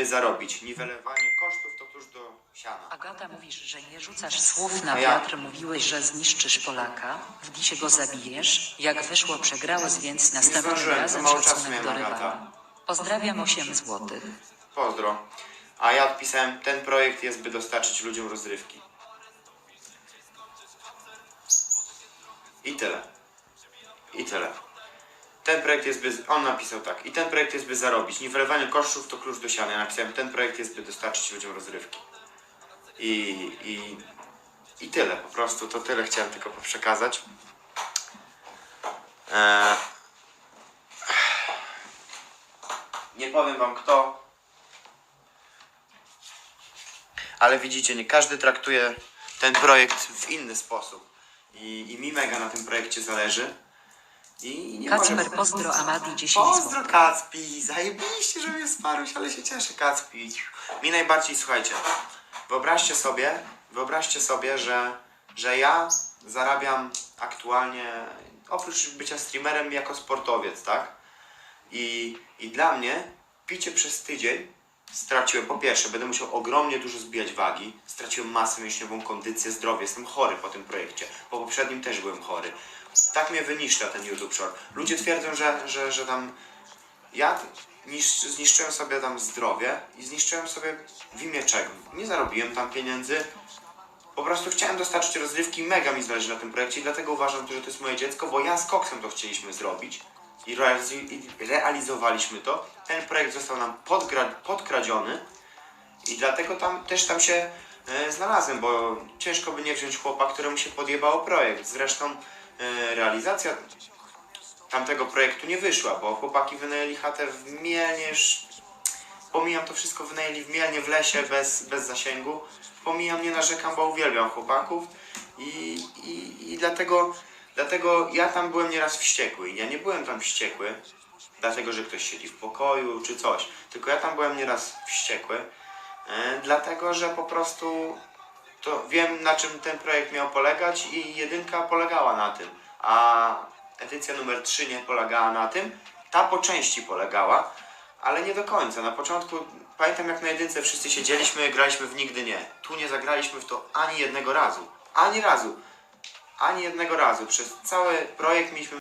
by zarobić. Niwelowanie kosztów to klucz do siana. Agata mówisz, że nie rzucasz słów na A ja- wiatr. Mówiłeś, że zniszczysz Polaka. W disie go zabijesz. Jak wyszło przegrałeś, więc następnym zdążyłem, razem mało czasu szacunek miałem, do Agata. rywala. Pozdrawiam 8 złotych. Pozdro. A ja odpisałem, ten projekt jest, by dostarczyć ludziom rozrywki. I tyle. I tyle. Ten projekt jest by... On napisał tak. I ten projekt jest by zarobić. Niwelowanie kosztów to klucz do siana. Ja napisałem, ten projekt jest by dostarczyć ludziom rozrywki. I... I... I tyle. Po prostu to tyle chciałem tylko przekazać. Eee... Nie powiem wam kto, ale widzicie, nie każdy traktuje ten projekt w inny sposób. I, i mi mega na tym projekcie zależy. I nie Kacper pozdro Amadi 10 Pozdro. Kacpi, zajebiście, że mnie wsparłeś, ale się cieszę Kacpi. Mi najbardziej, słuchajcie, wyobraźcie sobie, wyobraźcie sobie, że, że ja zarabiam aktualnie, oprócz bycia streamerem, jako sportowiec, tak? I, I dla mnie picie przez tydzień straciłem, po pierwsze, będę musiał ogromnie dużo zbijać wagi, straciłem masę mięśniową, kondycję, zdrowie, jestem chory po tym projekcie, po poprzednim też byłem chory. Tak mnie wyniszcza ten YouTube Short. Ludzie twierdzą, że, że, że tam ja niszcz, zniszczyłem sobie tam zdrowie i zniszczyłem sobie w imię czego. Nie zarobiłem tam pieniędzy, po prostu chciałem dostarczyć rozrywki, mega mi zależy na tym projekcie i dlatego uważam, że to jest moje dziecko, bo ja z Koksem to chcieliśmy zrobić i, realiz- i realizowaliśmy to. Ten projekt został nam podkradziony i dlatego tam też tam się e, znalazłem, bo ciężko by nie wziąć chłopa, któremu się podjebało projekt. Zresztą e, realizacja tamtego projektu nie wyszła, bo chłopaki wynajęli chatę w Mielnie, pomijam to wszystko, wynajęli w Mielnie w lesie bez, bez zasięgu. Pomijam, nie narzekam, bo uwielbiam chłopaków i, i, i dlatego, dlatego ja tam byłem nieraz wściekły. Ja nie byłem tam wściekły, dlatego że ktoś siedzi w pokoju czy coś, tylko ja tam byłem nieraz wściekły, e, dlatego że po prostu to wiem na czym ten projekt miał polegać i jedynka polegała na tym, a edycja numer 3 nie polegała na tym. Ta po części polegała, ale nie do końca. Na początku pamiętam jak na jedynce wszyscy siedzieliśmy, graliśmy w nigdy nie. Tu nie zagraliśmy w to ani jednego razu. Ani razu. Ani jednego razu. Przez cały projekt mieliśmy